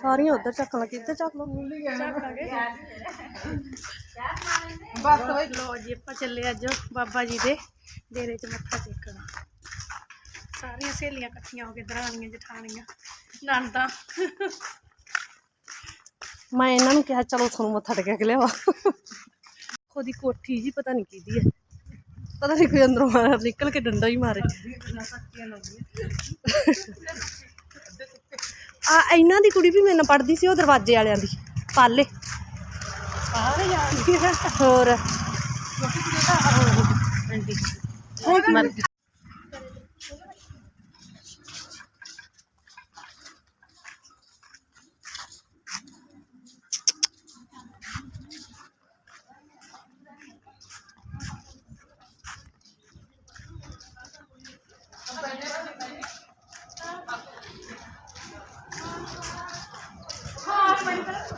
ਸਾਰੀਆਂ ਉਧਰ ਚੱਕਣ ਲੱਗੀ ਇੱਧਰ ਚੱਕ ਲਓ ਬਸ ਬਈ ਲੋ ਜੀ ਆਪਾਂ ਚੱਲੇ ਅੱਜ ਬਾਬਾ ਜੀ ਦੇ ਡੇਰੇ 'ਚ ਮੱਥਾ ਟੇਕਣ। ਸਾਰੀਆਂ ਸਹੇਲੀਆਂ ਇਕੱਠੀਆਂ ਹੋ ਕੇ ਦਰਾਣੀਆਂ ਜਠਾਣੀਆਂ ਨਣਦਾਂ। ਮੈਂ ਇਹਨਾਂ ਨੂੰ ਕਿਹਾ ਚਲੋ ਤੁਹਾਨੂੰ ਮੱਥਾ ਟੇਕਿਆ ਕੇ ਲਿਆਵਾ। ਉਹਦੀ ਕੋਠੀ ਜੀ ਪਤਾ ਨਹੀਂ ਕਿਹਦੀ ਹੈ। ਪਤਾ ਨਹੀਂ ਕੋਈ ਅੰਦਰੋਂ ਮਾਰ ਨਿਕਲ ਕੇ ਡੰਡਾ ਹੀ ਮਾਰੇ। ਆ ਇਹਨਾਂ ਦੀ ਕੁੜੀ ਵੀ ਮੇਰੇ ਨਾਲ ਪੜਦੀ ਸੀ ਉਹ ਦਰਵਾਜ਼ੇ ਵਾਲਿਆਂ ਦੀ ਪਾਲੇ। ਸਾਰੇ ਜਾਂਦੀ ਹੈ ਹੋਰ।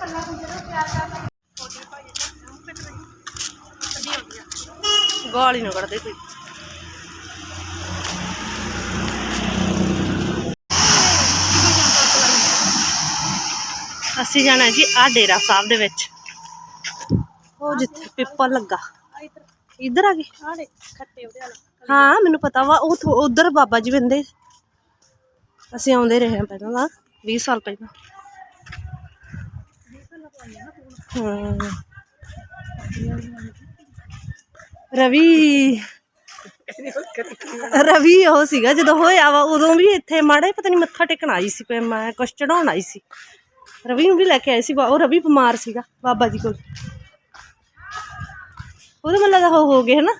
ਮਰ ਗਈ ਗਾਲ ਹੀ ਨਾ ਕੱਢਦੇ ਕੋਈ। ਅਸੀਂ ਜਾਣਾ ਜੀ ਆ ਡੇਰਾ ਸਾਹਿਬ ਦੇ ਵਿੱਚ। ਉਹ ਜਿੱਥੇ ਪਿੱਪਲ ਲੱਗਾ। ਇੱਧਰ ਆ ਗਏ? ਹਾਂ, ਮੈਨੂੰ ਪਤਾ ਵਾ ਉਹ ਉਧਰ ਬਾਬਾ ਜੀ ਬੰਦੇ। ਅਸੀਂ ਆਉਂਦੇ ਰਹੇ ਹਾਂ ਪਹਿਲਾਂ ਨਾ 20 ਸਾਲ ਪਹਿਲਾਂ। ਰਵੀ। ਰਵੀ ਉਹ ਸੀਗਾ, ਜਦੋਂ ਹੋਇਆ ਵਾ, ਉਦੋਂ ਵੀ ਇੱਥੇ ਮਾੜੇ ਪਤਾ ਨਹੀਂ ਮੱਥਾ ਟੇਕਣ ਆਈ ਸੀ ਕੋਈ, ਮੈਂ ਕੁਛ ਚੜਾਉਣ ਆਈ ਸੀ। ਰਵੀ ਨੂੰ ਵੀ ਲੈ ਕੇ ਆਏ ਸੀ ਉਹ ਰਵੀ ਬਿਮਾਰ ਸੀਗਾ, ਬਾਬਾ ਜੀ ਕੋਲ। ਉਹਦੇ ਮੱਲਾ ਦਾ ਹੋ ਹੋ ਗਏ, ਹਨਾ?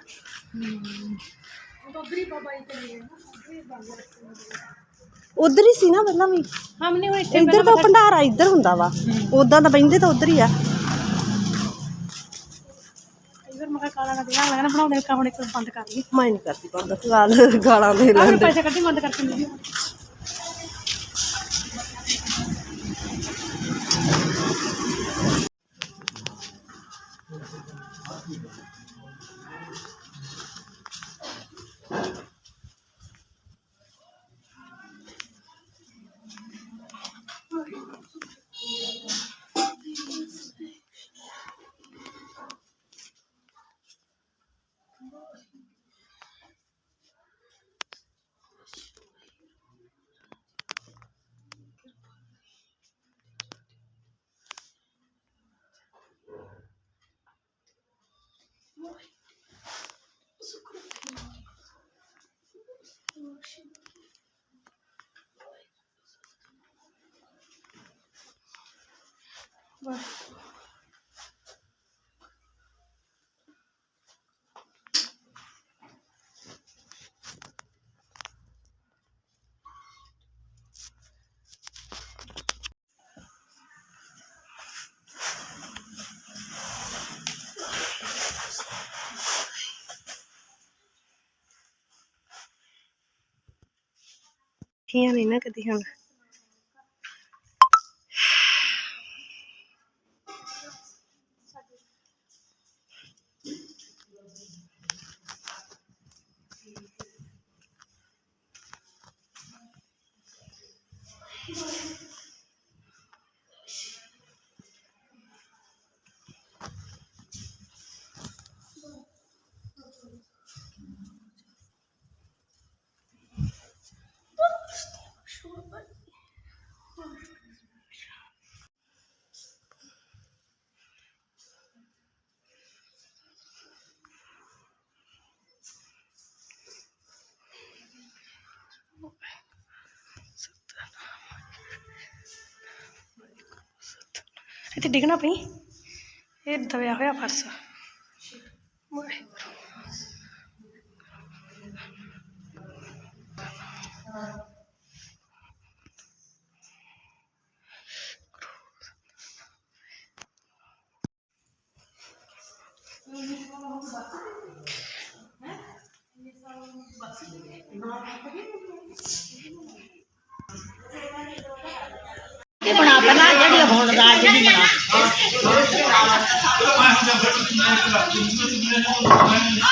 ਉਧਰ ਹੀ ਸੀ ਨਾ ਪਹਿਲਾਂ ਵੀ। ਹਮਨੇ ਹੁਣ ਇੱਥੇ ਇੱਧਰ ਤਾਂ ਭੰਡਾਰਾ ਇੱਧਰ ਹੁੰਦਾ ਵਾ। ਉਦਾਂ ਤਾਂ ਬੈਂਦੇ ਤਾਂ ਉਧਰ ਹੀ ਆ। ਇਧਰ ਮਗਾ ਕਾਲਾ ਨਾ ਦੇਣਾ ਲੱਗਣਾ ਬਣਾਉਂਦੇ ਕਾ ਹੁਣ ਇੱਕ ਬੰਦ ਕਰ ਲਈ ਮੈਂ ਨਹੀਂ ਕਰਦੀ ਬੰਦ। ਗਾਲ ਦੇ ਲੈਂਦੇ। ਪੈਸੇ ਕੱਢੀ ਬੰਦ ਕਰਕੇ ਮਿਲੀ ਕੀਆਂ ਨਹੀਂ ਨਾ ਕਦੀ ਹੁਣ ਇੱਥੇ ਡਿੱਗਣਾ ਪਈ ਇਹ ਦਬਿਆ ਹੋਇਆ ਫਰਸ਼। ਇਹ ਬਣਾ ਪਹਿਲਾਂ ਜਿਹੜੀ ਹੁਣ ਰਾਜ ਦੀ ਬਣਾ ਮੈਂ ਹੁਣ ਜਦ ਬੈਠ ਕੇ ਮੈਂ ਕਰ ਰਿਹਾ ਹਾਂ ਮੈਂ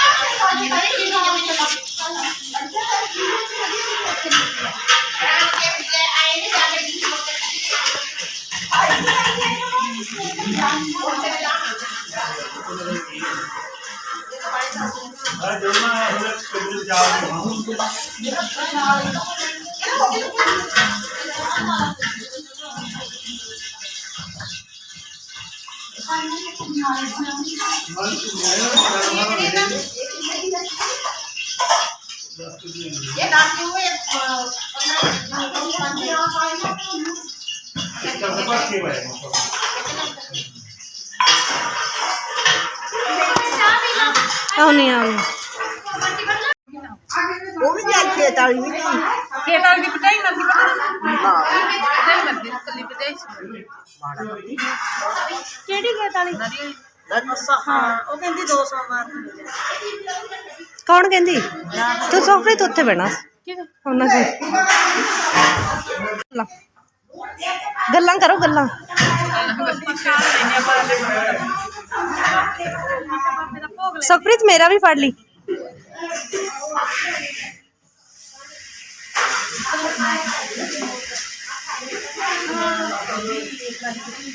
ਆਉਣੀ ਆਉਣੀ ਉਹ ਵੀ ਜਾ ਖੇਤ ਵਾਲੀ ਵੀ ਨਹੀਂ ਖੇਤ ਵਾਲੀ ਦੀ ਪਟਾਈ ਨਦੀ ਪਟਾਈ ਨਦੀ ਕੱਲੀ ਪਟਾਈ ਕਿਹੜੀ ਖੇਤ ਵਾਲੀ? ਹਾਂ। ਉਹ ਕਹਿੰਦੀ 200 ਮਾਰ ਕੌਣ ਕਹਿੰਦੀ? ਤੂੰ ਸੋਫੇ ਤੇ ਉੱਥੇ ਬਹਿਣਾ। ਉਹਨਾਂ ਕੋਲ। ਗੱਲਾਂ ਗੱਲਾਂ ਕਰੋ ਗੱਲਾਂ। ਸੁਖਪ੍ਰੀਤ ਮੇਰਾ ਵੀ ਫੜ ਲਈ। Gracias.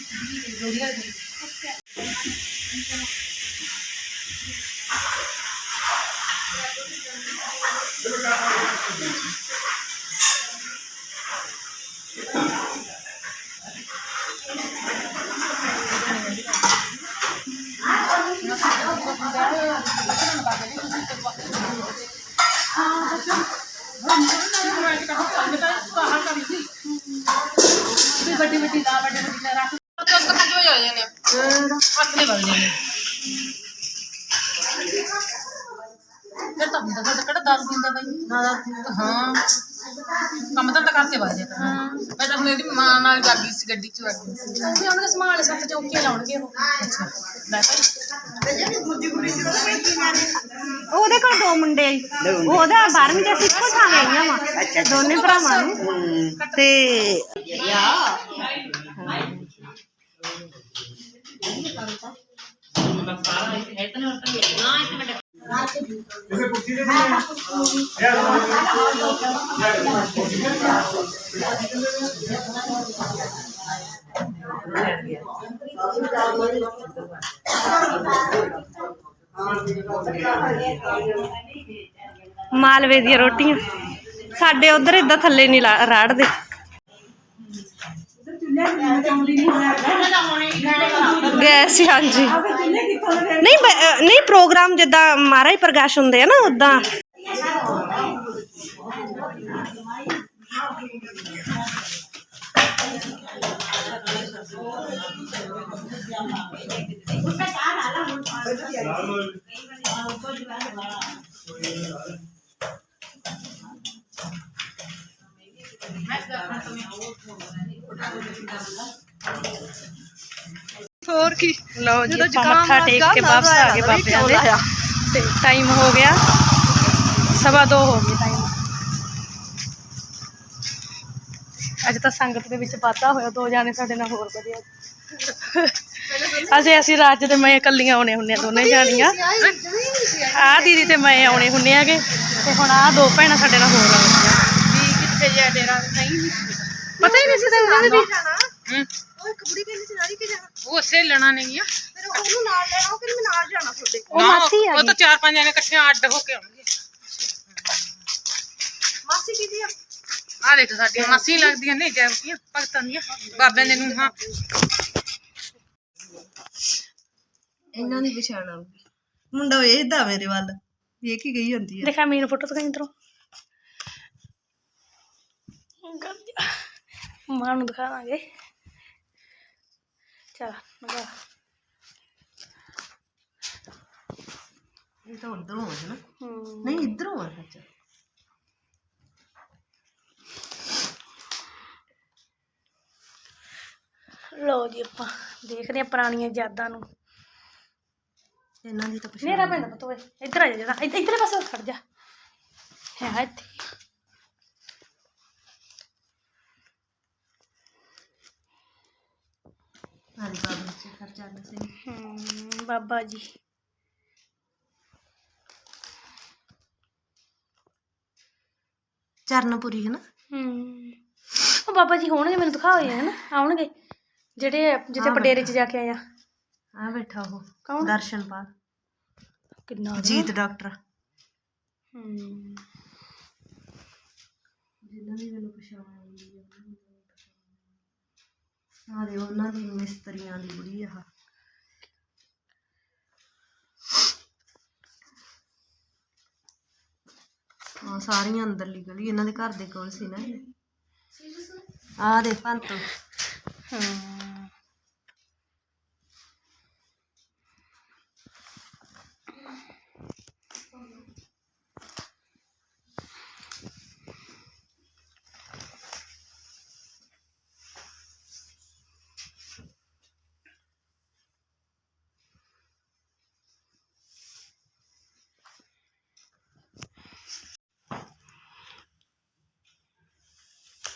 ਵੱਲ ਜਾਣੇ ਫਿਰ ਤਾਂ ਹੁੰਦਾ ਸਾਡਾ ਕਿਹੜਾ 10 ਦਿਨ ਦਾ ਬਾਈ? ਹਾਂ। ਕੰਮ ਤਾਂ ਤਾਂ ਕਰਕੇ ਵੱਜ ਜਾਂਦਾ। ਮੈਂ ਤਾਂ ਹੁਣ ਇਹਦੀ ਮਾਂ ਨਾਲ ਲੱਗ ਗਈ ਸੀ ਗੱਡੀ ਚ ਲੱਗ ਗਈ ਸੀ। ਤੇ ਉਹਨਾਂ ਦੇ ਸਮਾਨ ਸੱਤ ਚੌਕੇ ਲਾਉਣਗੇ ਉਹ। ਅੱਛਾ। ਲੈ ਭਾਈ। ਉਹਦੇ ਕੋਲ ਦੋ ਮੁੰਡੇ ਆਈ ਉਹਦਾ 12ਵੀਂ ਚ ਅਸੀਂ ਇੱਕੋ ਥਾਂ ਗਈਆਂ ਵਾ। ਦੋਨੇ ਭਰਾਵਾਂ ਨੂੰ। ਤੇ ਮਾਲਵੇ ਦੀਆਂ ਰੋਟੀਆਂ। ਸਾਡੇ ਉਧਰ ਇਦਾਂ ਥੱਲੇ ਨਹੀਂ ਲਾ- ਰਾੜਦੇ। ਗੈਸ ਹੀ, ਹਾਂਜੀ। ਨਹੀਂ ਨਹੀਂ ਪ੍ਰੋਗਰਾਮ ਜਿੱਦਾਂ ਮਹਾਰਾਜ ਪ੍ਰਕਾਸ਼ ਹੁੰਦੇ ਆ ਨਾ ਉਦਾਂ ਹੋਰ ਕੀ? ਲਓ ਜੀ ਆਪਾਂ ਮੱਥਾ ਟੇਕ ਕੇ ਵਾਪਸ ਆ ਗਏ ਬਾਬਿਆਂ ਦੇ। ਤੇ ਟਾਈਮ ਹੋ ਗਿਆ। ਸਵਾ ਦੋ ਹੋ ਗਏ ਟਾਈਮ ਅੱਜ ਤਾਂ ਸੰਗਤ ਦੇ ਵਿੱਚ ਵਾਧਾ ਹੋਇਆ ਦੋ ਜਾਣੇ ਸਾਡੇ ਨਾਲ ਹੋਰ ਵਧੀਆ। ਅਸੀਂ ਅਸੀਂ ਰਾਜ ਦੇ ਮੈਂ ਇਕੱਲੀਆਂ ਆਉਣੇ ਹੁੰਨੇ ਆ ਦੋਨੇ ਜਾਣੀਆਂ। ਆਹ ਦੀਦੀ ਤੇ ਮੈਂ ਆਉਣੇ ਹੁੰਨੇ ਆਗੇ। ਤੇ ਹੁਣ ਆਹ ਦੋ ਭੈਣਾਂ ਸਾਡੇ ਨਾਲ ਹੋਰ ਆਉਂਦੀਆਂ ਕਿੱਥੇ ਜਾ ਡੇਰਾ ਨਹੀਂ ਪਤਾ ਹੀ ਨਹੀਂ ਸੀ ਤਾਂ ਵੀ ਉਹ ਇੱਕ ਬੁੜੀ ਕਹਿੰਦੀ ਸੀ ਨਾਰੀ ਕੇ ਜਾਣਾ। ਉਹ ਸੇਲਣਾ ਨਹੀਂ ਆ। ਫਿਰ ਉਹਨੂੰ ਨਾਲ ਲੈਣਾ ਉਹ ਕਹਿੰਦੀ ਮੈਂ ਨਾਲ ਜਾਣਾ ਤੁਹਾਡੇ ਉਹ ਮਾਸੀ ਆ ਉਹ ਤਾਂ ਚਾਰ ਪੰਜ ਜਣੇ ਇਕੱਠੇ ਅੱਡ ਹੋ ਕੇ ਆਉਣਗੇ। ਮਾਸੀ ਕਿਹਦੀ ਆ? ਆ ਦੇਖ ਸਾਡੀਆਂ ਮਾਸੀ ਲੱਗਦੀਆਂ ਨੇ ਜੈਵਤੀਆਂ ਭਗਤਾਂ ਦੀਆਂ। ਬਾਬਿਆਂ ਦੇ ਨੂੰ ਹਾਂ ਇਹਨਾਂ ਦੀ ਪਛਾਣ ਮੁੰਡਾ ਵੇਖਦਾ ਮੇਰੇ ਵੱਲ। ਵੇਖ ਹੀ ਗਈ ਹੁੰਦੀ ਆ। ਦੇਖਾ ਮੇਰੀ ਫੋਟੋ ਦਿਖਾਈ ਇਧਰੋਂ। ਮਾਂ ਨੂੰ ਦਿਖਾਵਾਂਗੇ ਚਲ ਲਗਾ ਇਹ ਤਾਂ ਉਧਰੋਂ ਆ ਨਾ ਹੂੰ ਨਹੀਂ ਇਧਰੋਂ ਆ ਸੱਚ ਲੋ ਜੀ ਆਪਾਂ ਦੇਖਦੇ ਆ ਪੁਰਾਣੀਆਂ ਯਾਦਾਂ ਨੂੰ ਇਹਨਾਂ ਦੀ ਤਾਂ ਪਛਾਣ ਮੇਰਾ ਪਿੰਡ ਪਤੋ ਇੱਧਰ ਆ ਜਾ ਜਰਾ ਇੱਧਰ ਇੱਧਰਲੇ ਪਾਸੇ ਖੜ ਜਾ ਹੈ ਇੱਥੇ ਹਾਂਜੀ ਬਾਬਾ ਜੀ ਖਰਚਾ ਸਿੰਘ ਹੂੰ ਬਾਬਾ ਜੀ ਚਰਨਪੁਰੀ ਹੈ ਨਾ ਹੂੰ ਉਹ ਬਾਬਾ ਜੀ ਹੋਣਗੇ ਮੈਨੂੰ ਦਿਖਾਓ ਯਾਰ ਨਾ ਆਉਣਗੇ ਜਿਹੜੇ ਜਿੱਥੇ ਆਪਾਂ ਡੇਰੇ 'ਚ ਜਾ ਕੇ ਆਇਆ ਆ ਬੈਠਾ ਉਹ ਕੌਣ? ਦਰਸ਼ਨਪਾਲ ਕਿੰਨਾ ਜੀਤ ਡਾਕਟਰ ਹੂੰ ਜਿਨ੍ਹਾਂ ਦੀ ਮੈਨੂੰ ਪਛਾਣ ਆਉਂਦੀ ਹੈ ਆ ਦੇ ਉਹਨਾਂ ਦੀ ਮਿਸਤਰੀਆਂ ਦੀ ਬੁੜੀ ਆ। ਹਾਂ ਸਾਰੀਆਂ ਅੰਦਰਲੀ ਗਲੀ ਇਹਨਾਂ ਦੇ ਘਰ ਦੇ ਕੋਲ ਸੀ ਨਾ। ਆ ਦੇ ਪੰਤ ਹਾਂ।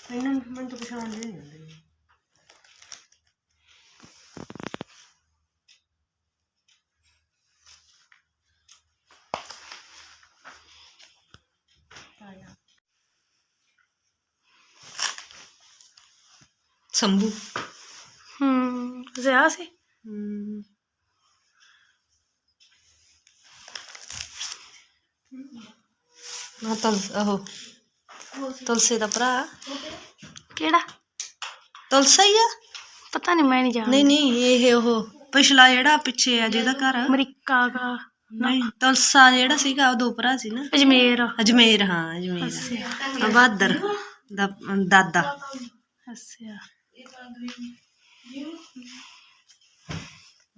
ਇਹਨਾਂ ਨੂੰ ਮੈਨੂੰ ਤਾਂ ਪਛਾਣਦੇ ਨਹੀਂ ਹੁੰਦੇ ਸੰਭੂ। ਹੂੰ ਜ਼ਿਆ ਸੀ? ਹਮ ਨਾ ਤਲ ਉਹ ਤੁਲਸੇ ਦਾ ਭਰਾ। ਕਿਹੜਾ? ਤੁਲਸਾ ਹੀ ਆ? ਪਤਾ ਨਹੀਂ ਮੈਂ ਨਹੀਂ ਜਾਣਦੀ। ਨਹੀਂ ਨਹੀਂ ਇਹ ਉਹ ਪਿਛਲਾ ਜਿਹੜਾ ਪਿੱਛੇ ਆ ਜਿਹਦਾ ਘਰ ਅਮਰੀਕਾ ਦਾ ਨਹੀਂ ਤੁਲਸਾ ਜਿਹੜਾ ਸੀਗਾ ਉਹ ਦੋ ਭਰਾ ਸੀ ਨਾ। ਅਜਮੇਰ। ਅਜਮੇਰ ਹਾਂ ਅਜਮੇਰ। ਆ ਬਹਾਦਰ ਦਾ ਦਾਦਾ। ਅੱਛਾ।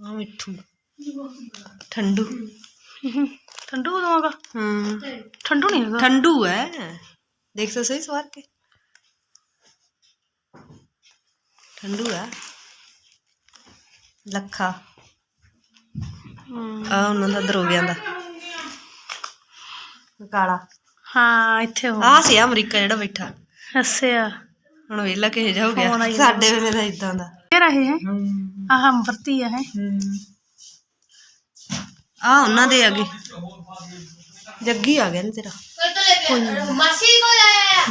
ਆ ਮਿੱਠੂ। ਠੰਡੂ। ਠੰਡੂ ਆਗਾ? ਹੂੰ। ਠੰਡੂ ਨਹੀਂ ਹੈਗਾ। ਠੰਡੂ ਹੈ। ਦੇਖ ਤਾਂ ਸਹੀ ਸਵਾਰ ਕੇ। ਠੰਡੂ ਹੈ ਲੱਖਾ। ਆ ਉਹਨਾਂ ਦਾ ਦਰੋਗਿਆਂ ਦਾ ਕਾਲਾ। ਹਾਂ ਇੱਥੇ ਹੋ ਆ ਸੀ ਅਮਰੀਕਾ ਜਿਹੜਾ ਬੈਠਾ। ਅੱਛਾ। ਹੁਣ ਵੇਲਾ ਕਿਹੋ ਜਿਹਾ ਹੋ ਫੋਨ ਆਈ ਗਿਆ ਸਾਡੇ ਵੇਲੇ ਦਾ ਇਦਾਂ ਦਾ। ਇਹ ਰਹੇ ਹੈ? ਆਹ ਅੰਬਰਤੀ ਹੈ। ਆ ਉਹਨਾਂ ਦੇ ਅੱਗੇ। ਜੱਗੀ ਆ ਗਿਆ ਨਾ ਤੇਰਾ।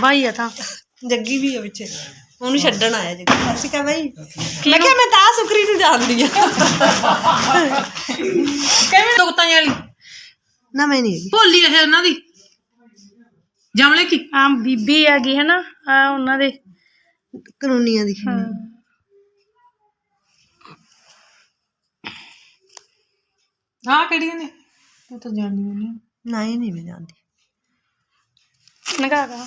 ਭਾਈ ਆ ਤਾਂ। ਜੱਗੀ ਵੀ ਆ ਪਿੱਛੇ। ਉਹਨੂੰ ਛੱਡਣ ਆਇਆ ਜੱਗੀ ਸਤਿ ਸ਼੍ਰੀ ਅਕਾਲ ਬਾਈ। ਮੈਂ ਕਿਹਾ ਮੈਂ ਤਾਂ ਸੁਕਰੀ ਨੂੰ ਜਾਣਦੀ ਆ। ਕਿਵੇਂ ਦੁਗਤਾਂ ਵਾਲੀ? ਨਾ ਮੈਂ ਨਹੀਂ ਹੈਗੀ। ਭੋਲੀ ਇਹ ਉਹਨਾਂ ਦੀ। ਜਮਲੇ ਕੀ? ਆ ਬੀਬੀ ਆ ਗਈ ਹੈ ਨਾ ਆ ਉਹਨਾਂ ਦੇ। ਕਾਨੂੰਨੀਆਂ ਦੀ। ਆਹ ਕਿਹੜੀਆਂ ਨੇ? ਤੂੰ ਤਾਂ ਜਾਣਦੀ ਨਹੀਂ ਨਹੀਂ ਮੈਂ ਜਾਣਦੀ। ਨਗਾ ਗਾ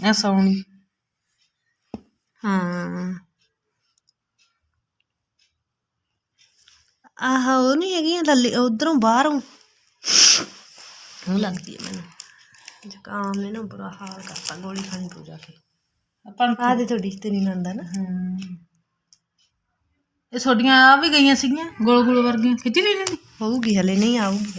ਐ ਸੌਣੀ ਹਾਂ। ਆਹ ਉਹ ਨਹੀਂ ਹੈਗੀਆਂ ਲੱਲੀ ਉਧਰੋਂ ਬਾਹਰੋਂ। ਉਹ ਲੱਗਦੀ ਹੈ ਮੈਨੂੰ। ਜ਼ੁਕਾਮ ਨੇ ਨਾ ਬੁਰਾ ਹਾਲ ਕਰਤਾ ਗੋਲੀ ਖਾਣੀ ਪਊ ਜਾ ਕੇ ਆਪਾਂ ਆਹ ਦੇ ਤੁਹਾਡੀ ਤੇ ਨਹੀਂ ਨੰਦਾ ਨਾ। ਇਹ ਛੋਡੀਆਂ ਆ ਵੀ ਗਈਆਂ ਸੀਗੀਆਂ ਗੋਲ ਗੋਲ ਵਰਗੀਆਂ। ਖਿੱਚ ਲਈ ਨਹੀਂ ਹੋਊਗੀ ਹਲੇ ਨਹੀਂ ਆਊਗੀ।